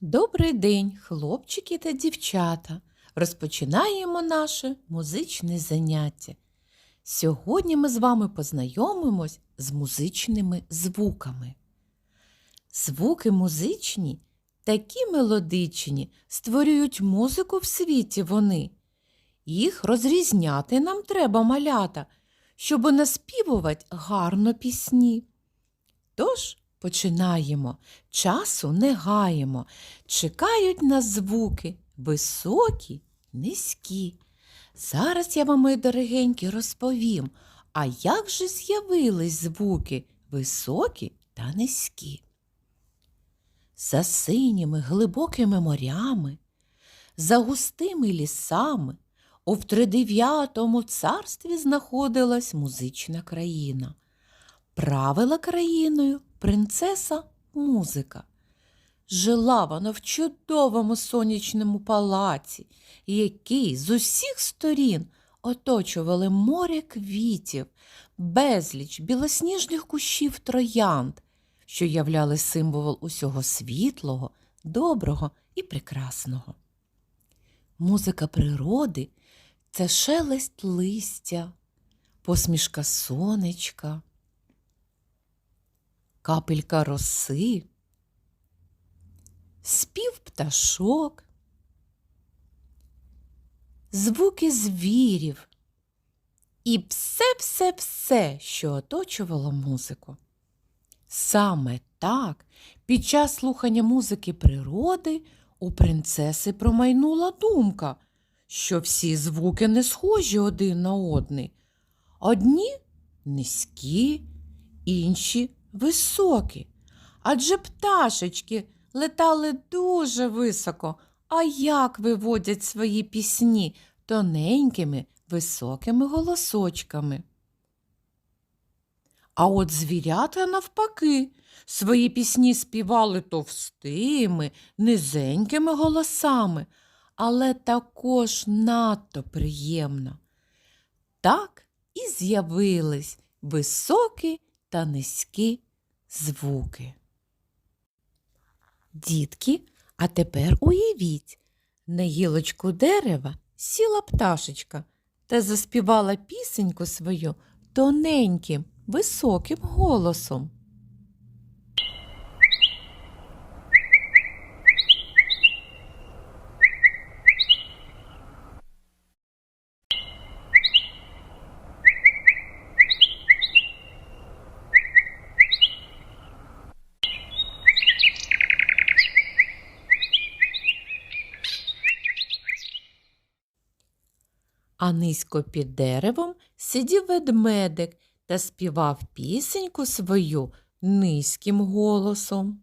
Добрий день, хлопчики та дівчата. Розпочинаємо наше музичне заняття. Сьогодні ми з вами познайомимось з музичними звуками. Звуки музичні такі мелодичні, створюють музику в світі вони. Їх розрізняти нам треба малята, щоб наспівувати гарно пісні. Тож починаємо. Часу не гаємо. Чекають нас звуки високі, низькі. Зараз я вам, мої дорогенькі, розповім, а як же з'явились звуки високі та низькі. За синіми глибокими морями, за густими лісами у втридев'ятому царстві знаходилась музична країна. Правила країною принцеса музика. Жила вона в чудовому сонячному палаці, який з усіх сторін оточували море квітів, безліч білосніжних кущів троянд, що являли символ усього світлого, доброго і прекрасного. Музика природи це шелест листя, посмішка сонечка, капелька роси, спів пташок, звуки звірів і все-все-все, що оточувало музику. Саме так, під час слухання музики природи у принцеси промайнула думка, що всі звуки не схожі один на одний. Одні низькі, інші високі. Адже пташечки летали дуже високо, а як виводять свої пісні тоненькими високими голосочками. А от звірята, навпаки, свої пісні співали товстими, низенькими голосами, але також надто приємно. Так і з'явились високі та низькі звуки. Дітки, а тепер уявіть, на гілочку дерева сіла пташечка та заспівала пісеньку свою тоненьким, високим голосом. А низько під деревом сидів ведмедик та співав пісеньку свою низьким голосом.